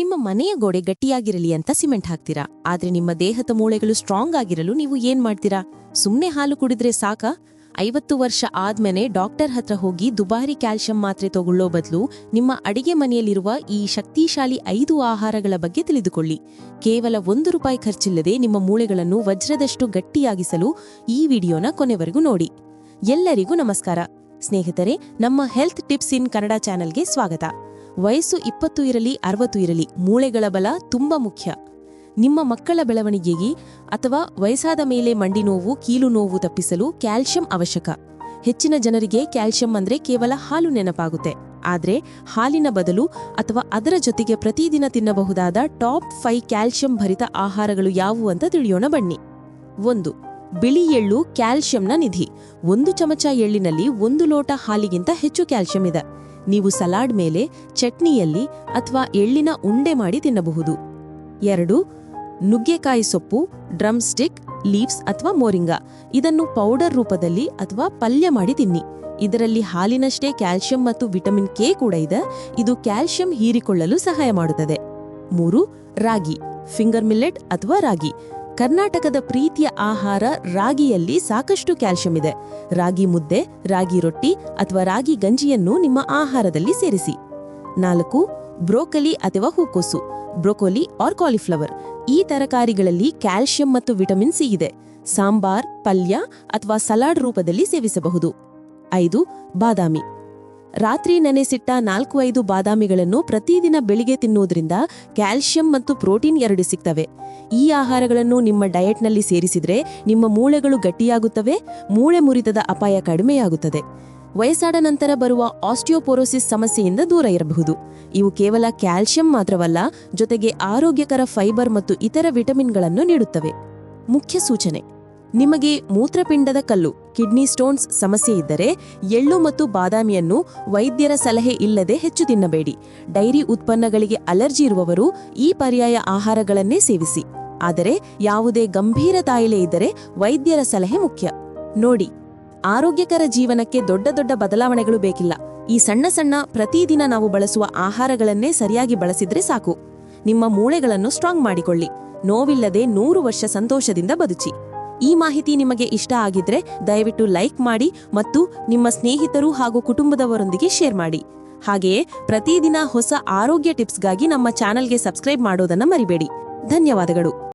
ನಿಮ್ಮ ಮನೆಯ ಗೋಡೆ ಗಟ್ಟಿಯಾಗಿರಲಿ ಅಂತ ಸಿಮೆಂಟ್ ಹಾಕ್ತೀರಾ? ಆದ್ರೆ ನಿಮ್ಮ ದೇಹದ ಮೂಳೆಗಳು ಸ್ಟ್ರಾಂಗ್ ಆಗಿರಲು ನೀವು ಏನ್ ಮಾಡ್ತೀರಾ? ಸುಮ್ನೆ ಹಾಲು ಕುಡಿದ್ರೆ ಸಾಕಾ? ಐವತ್ತು ವರ್ಷ ಆದ್ಮೇಲೆ ಡಾಕ್ಟರ್ ಹತ್ರ ಹೋಗಿ ದುಬಾರಿ ಕ್ಯಾಲ್ಸಿಯಂ ಮಾತ್ರೆ ತಗೊಳ್ಳೋ ಬದಲು ನಿಮ್ಮ ಅಡಿಗೆ ಮನೆಯಲ್ಲಿರುವ ಈ ಶಕ್ತಿಶಾಲಿ ಐದು ಆಹಾರಗಳ ಬಗ್ಗೆ ತಿಳಿದುಕೊಳ್ಳಿ. ಕೇವಲ ಒಂದು ರೂಪಾಯಿ ಖರ್ಚಿಲ್ಲದೆ ನಿಮ್ಮ ಮೂಳೆಗಳನ್ನು ವಜ್ರದಷ್ಟು ಗಟ್ಟಿಯಾಗಿಸಲು ಈ ವಿಡಿಯೋನ ಕೊನೆವರೆಗೂ ನೋಡಿ. ಎಲ್ಲರಿಗೂ ನಮಸ್ಕಾರ. ಸ್ನೇಹಿತರೆ, ನಮ್ಮ ಹೆಲ್ತ್ ಟಿಪ್ಸ್ ಇನ್ ಕನ್ನಡ ಚಾನೆಲ್ಗೆ ಸ್ವಾಗತ. ವಯಸ್ಸು ಇಪ್ಪತ್ತು ಇರಲಿ, ಅರವತ್ತು ಇರಲಿ, ಮೂಳೆಗಳ ಬಲ ತುಂಬ ಮುಖ್ಯ. ನಿಮ್ಮ ಮಕ್ಕಳ ಬೆಳವಣಿಗೆಗೆ ಅಥವಾ ವಯಸ್ಸಾದ ಮೇಲೆ ಮಂಡಿ ನೋವು, ಕೀಲು ನೋವು ತಪ್ಪಿಸಲು ಕ್ಯಾಲ್ಸಿಯಂ ಅವಶ್ಯಕ. ಹೆಚ್ಚಿನ ಜನರಿಗೆ ಕ್ಯಾಲ್ಸಿಯಂ ಅಂದ್ರೆ ಕೇವಲ ಹಾಲು ನೆನಪಾಗುತ್ತೆ. ಆದರೆ ಹಾಲಿನ ಬದಲು ಅಥವಾ ಅದರ ಜೊತೆಗೆ ಪ್ರತಿದಿನ ತಿನ್ನಬಹುದಾದ ಟಾಪ್ ಫೈ ಕ್ಯಾಲ್ಸಿಯಂ ಭರಿತ ಆಹಾರಗಳು ಯಾವುವು ಅಂತ ತಿಳಿಯೋಣ ಬನ್ನಿ. ಒಂದು, ಬಿಳಿ ಎಳ್ಳು ಕ್ಯಾಲ್ಸಿಯಂನ ನಿಧಿ. ಒಂದು ಚಮಚ ಎಳ್ಳಿನಲ್ಲಿ ಒಂದು ಲೋಟ ಹಾಲಿಗಿಂತ ಹೆಚ್ಚು ಕ್ಯಾಲ್ಸಿಯಂ ಇದೆ. ನೀವು ಸಲಾಡ್ ಮೇಲೆ ಚಟ್ನಿಯಲ್ಲಿ ಅಥವಾ ಎಳ್ಳಿನ ಉಂಡೆ ಮಾಡಿ ತಿನ್ನಬಹುದು. ಎರಡು, ನುಗ್ಗೆಕಾಯಿ ಸೊಪ್ಪು ಡ್ರಮ್ ಸ್ಟಿಕ್ ಲೀವ್ಸ್ ಅಥವಾ ಮೋರಿಂಗಾ. ಇದನ್ನು ಪೌಡರ್ ರೂಪದಲ್ಲಿ ಅಥವಾ ಪಲ್ಯ ಮಾಡಿ ತಿನ್ನಿ. ಇದರಲ್ಲಿ ಹಾಲಿನಷ್ಟೇ ಕ್ಯಾಲ್ಸಿಯಂ ಮತ್ತು ವಿಟಮಿನ್ ಕೆ ಕೂಡ ಇದೆ. ಇದು ಕ್ಯಾಲ್ಸಿಯಂ ಹೀರಿಕೊಳ್ಳಲು ಸಹಾಯ ಮಾಡುತ್ತದೆ. ಮೂರು, ರಾಗಿ, ಫಿಂಗರ್ ಮಿಲ್ಲೆಟ್ ಅಥವಾ ರಾಗಿ. ಕರ್ನಾಟಕದ ಪ್ರೀತಿಯ ಆಹಾರ ರಾಗಿಯಲ್ಲಿ ಸಾಕಷ್ಟು ಕ್ಯಾಲ್ಸಿಯಂ ಇದೆ. ರಾಗಿ ಮುದ್ದೆ, ರಾಗಿ ರೊಟ್ಟಿ ಅಥವಾ ರಾಗಿ ಗಂಜಿಯನ್ನು ನಿಮ್ಮ ಆಹಾರದಲ್ಲಿ ಸೇರಿಸಿ. ನಾಲ್ಕು, ಬ್ರೋಕಲಿ ಅಥವಾ ಹೂಕೋಸು. ಬ್ರೋಕೋಲಿ ಆರ್ ಕಾಲಿಫ್ಲವರ್ ಈ ತರಕಾರಿಗಳಲ್ಲಿ ಕ್ಯಾಲ್ಸಿಯಂ ಮತ್ತು ವಿಟಮಿನ್ ಸಿ ಇದೆ. ಸಾಂಬಾರ್, ಪಲ್ಯ ಅಥವಾ ಸಲಾಡ್ ರೂಪದಲ್ಲಿ ಸೇವಿಸಬಹುದು. ಐದು, ಬಾದಾಮಿ. ರಾತ್ರಿ ನೆನೆಸಿಟ್ಟ ನಾಲ್ಕು ಐದು ಬಾದಾಮಿಗಳನ್ನು ಪ್ರತಿದಿನ ಬೆಳಿಗ್ಗೆ ತಿನ್ನುವುದರಿಂದ ಕ್ಯಾಲ್ಶಿಯಂ ಮತ್ತು ಪ್ರೋಟೀನ್ ಎರಡು ಸಿಗ್ತವೆ. ಈ ಆಹಾರಗಳನ್ನು ನಿಮ್ಮ ಡಯಟ್ನಲ್ಲಿ ಸೇರಿಸಿದರೆ ನಿಮ್ಮ ಮೂಳೆಗಳು ಗಟ್ಟಿಯಾಗುತ್ತವೆ, ಮೂಳೆ ಮುರಿತದ ಅಪಾಯ ಕಡಿಮೆಯಾಗುತ್ತದೆ. ವಯಸ್ಸಾದ ನಂತರ ಬರುವ ಆಸ್ಟಿಯೋಪೊರೋಸಿಸ್ ಸಮಸ್ಯೆಯಿಂದ ದೂರ ಇರಬಹುದು. ಇವು ಕೇವಲ ಕ್ಯಾಲ್ಸಿಯಂ ಮಾತ್ರವಲ್ಲ, ಜೊತೆಗೆ ಆರೋಗ್ಯಕರ ಫೈಬರ್ ಮತ್ತು ಇತರ ವಿಟಮಿನ್ಗಳನ್ನು ನೀಡುತ್ತವೆ. ಮುಖ್ಯ ಸೂಚನೆ ನಿಮಗೆ ಮೂತ್ರಪಿಂಡದ ಕಲ್ಲು, ಕಿಡ್ನಿ ಸ್ಟೋನ್ಸ್ ಸಮಸ್ಯೆ ಇದ್ದರೆ ಎಳ್ಳು ಮತ್ತು ಬಾದಾಮಿಯನ್ನು ವೈದ್ಯರ ಸಲಹೆ ಇಲ್ಲದೆ ಹೆಚ್ಚು ತಿನ್ನಬೇಡಿ. ಡೈರಿ ಉತ್ಪನ್ನಗಳಿಗೆ ಅಲರ್ಜಿ ಇರುವವರು ಈ ಪರ್ಯಾಯ ಆಹಾರಗಳನ್ನೇ ಸೇವಿಸಿ. ಆದರೆ ಯಾವುದೇ ಗಂಭೀರ ತಾಯಿಲೆ ಇದ್ದರೆ ವೈದ್ಯರ ಸಲಹೆ ಮುಖ್ಯ. ನೋಡಿ, ಆರೋಗ್ಯಕರ ಜೀವನಕ್ಕೆ ದೊಡ್ಡ ದೊಡ್ಡ ಬದಲಾವಣೆಗಳು ಬೇಕಿಲ್ಲ. ಈ ಸಣ್ಣ ಸಣ್ಣ ಪ್ರತಿದಿನ ನಾವು ಬಳಸುವ ಆಹಾರಗಳನ್ನೇ ಸರಿಯಾಗಿ ಬಳಸಿದ್ರೆ ಸಾಕು. ನಿಮ್ಮ ಮೂಳೆಗಳನ್ನು ಸ್ಟ್ರಾಂಗ್ ಮಾಡಿಕೊಳ್ಳಿ. ನೋವಿಲ್ಲದೆ ನೂರು ವರ್ಷ ಸಂತೋಷದಿಂದ ಬದುಚಿ. ಈ ಮಾಹಿತಿ ನಿಮಗೆ ಇಷ್ಟ ಆಗಿದ್ರೆ ದಯವಿಟ್ಟು ಲೈಕ್ ಮಾಡಿ ಮತ್ತು ನಿಮ್ಮ ಸ್ನೇಹಿತರು ಹಾಗೂ ಕುಟುಂಬದವರೊಂದಿಗೆ ಶೇರ್ ಮಾಡಿ. ಹಾಗೆಯೇ ಪ್ರತಿದಿನ ಹೊಸ ಆರೋಗ್ಯ ಟಿಪ್ಸ್ಗಾಗಿ ನಮ್ಮ ಚಾನಲ್ಗೆ ಸಬ್ಸ್ಕ್ರೈಬ್ ಮಾಡೋದನ್ನ ಮರಿಬೇಡಿ. ಧನ್ಯವಾದಗಳು.